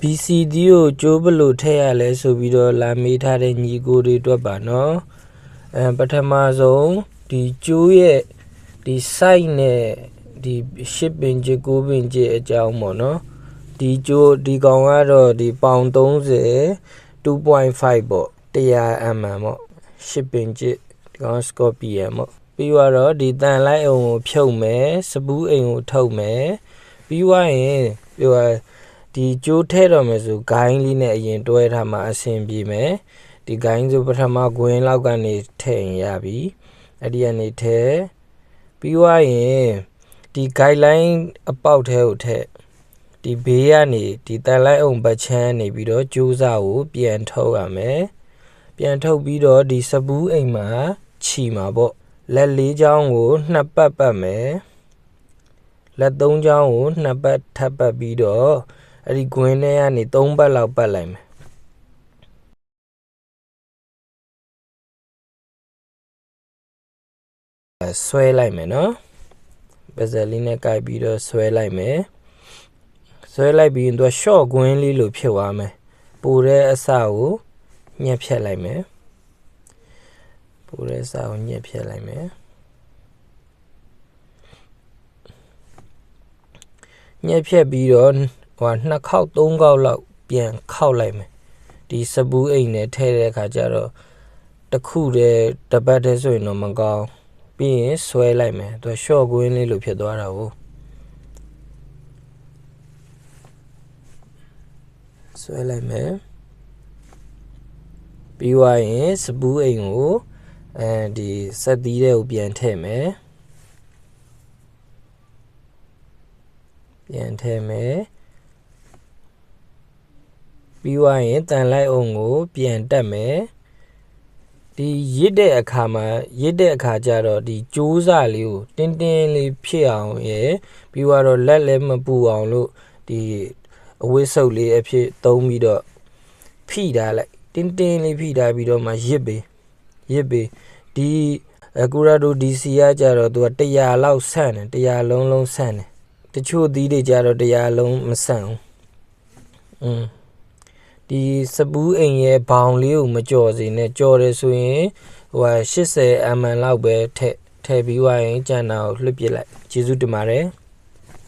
BCD ကိုကျိုးဘယ်လို့ထည့်ရလဲဆိုပြီးတော့လာမေးထားတဲ့ညီကိုတွေအတွက်ပါနော်အဲပထမဆုံးဒီကျိုးရဲ့ဒီ site နဲ့ဒီ shipping ကျကိုပင်ကျအကြောင်းပေါ့နော်ဒီကျိုးဒီကောင်ကတော့ဒီပေါင်30 2.5ပေါ့ 100 mm ပေါ့ shipping ကျဒီကောင် scorpion ပေါ့ပြီးတော့ဒီတန်လိုက်အောင်ကိုဖြုတ်မယ်စပူးအိမ်ကိုထုတ်မယ်ပြီးသွားရင်ပြောရ ဒီကျိုးထဲတော့မယ်ဆိုဂိုင်းလေးနဲ့အရင်တွဲထားမှအဆင်ပြေမယ်ဒီဂိုင်းဆိုပထမဂွင်းလောက်ကနေထည့်ရင်ရပြီအဲ့ဒီကနေထည့်ပြီးသွားရင်ဒီ guideline အပေါက်ထဲကိုထည့်ဒီဘေးကနေဒီတန်လိုက်အောင်ဘတ်ချမ်းနေပြီးတော့ကျိုးစားကိုပြန်ထုတ်ရမယ်ပြန်ထုတ်ပြီးတော့ဒီစပူးအိမ်မှာခြီမှာပေါ့လက်လေးချောင်းကိုနှစ်ပတ်ပတ်မယ်လက်သုံးချောင်းကိုနှစ်ပတ်ထပ်ပတ်ပြီးတော့ အဲ့ဒီဂွင်းထဲကနေ၃ပတ်လောက်ပတ်လိုက်မယ်အဲဆွဲလိုက်မယ်နော်ပဇယ်လေးနဲ့ကြိုက်ပြီးတော့ဆွဲလိုက်မယ်ဆွဲလိုက်ပြီးရင်သူက short ဂွင်းလေးလိုဖြစ်သွားမယ်ပိုတဲ့အစကိုညှက်ဖြတ်လိုက်မယ်ပိုတဲ့အစကိုညှက်ဖြတ်လိုက်မယ်ညှက်ဖြတ်ပြီးတော့ ဟိုနှစ်ခေါက်သုံးခေါက်လောက်ပြန်ခောက်လိုက်မယ်ဒီစပူးအိမ်နဲ့ထဲတဲ့အခါကျတော့တစ်ခုတည်းတပတ်တည်းဆိုရင်တော့မကောင်းပြီးရင်ဆွဲလိုက်မယ်သူရှော့ကွင်းလေးလိုဖြစ်သွားတာကိုဆွဲလိုက်မယ်ပြီးသွားရင်စပူးအိမ်ကိုအဲဒီဆက်သီးတဲ့ကိုပြန်ထည့်မယ်ပြန်ထည့်မယ် ပြီးသွားရင်တန်လိုက်အောင်ကို ပြန်တက်မယ်ဒီရစ်တဲ့အခါမှာရစ်တဲ့အခါကျတော့ဒီကြိုးစားလေးကိုတင်းတင်းလေးဖြစ်အောင်ရယ်ပြီးတော့လက်လည်းမပူအောင်လို့ဒီအဝိဆုပ်လေးအဖြစ်သုံးပြီးတော့ဖိထားလိုက်တင်းတင်းလေးဖိထားပြီးတော့မှရစ်ပေးရစ်ပေးဒီအကူရာဒိုဒီစီကကြတော့သူက100လောက်ဆန့်တယ်100လုံးလုံးဆန့်တယ်တချို့သီးတွေကြတော့100လုံးမဆန့်ဘူးอืม ဒီစပူးအိမ်ရဲ့ဘောင်လေးကိုမကြော်စေနဲ့ကြော်တယ်ဆိုရင်ဟိုဟာ80 mm လောက်ပဲထည့်ထည့်ပြီးွားရင်ကြံတာကိုလွှတ်ပစ်လိုက်ကျေးဇူးတင်ပါတယ်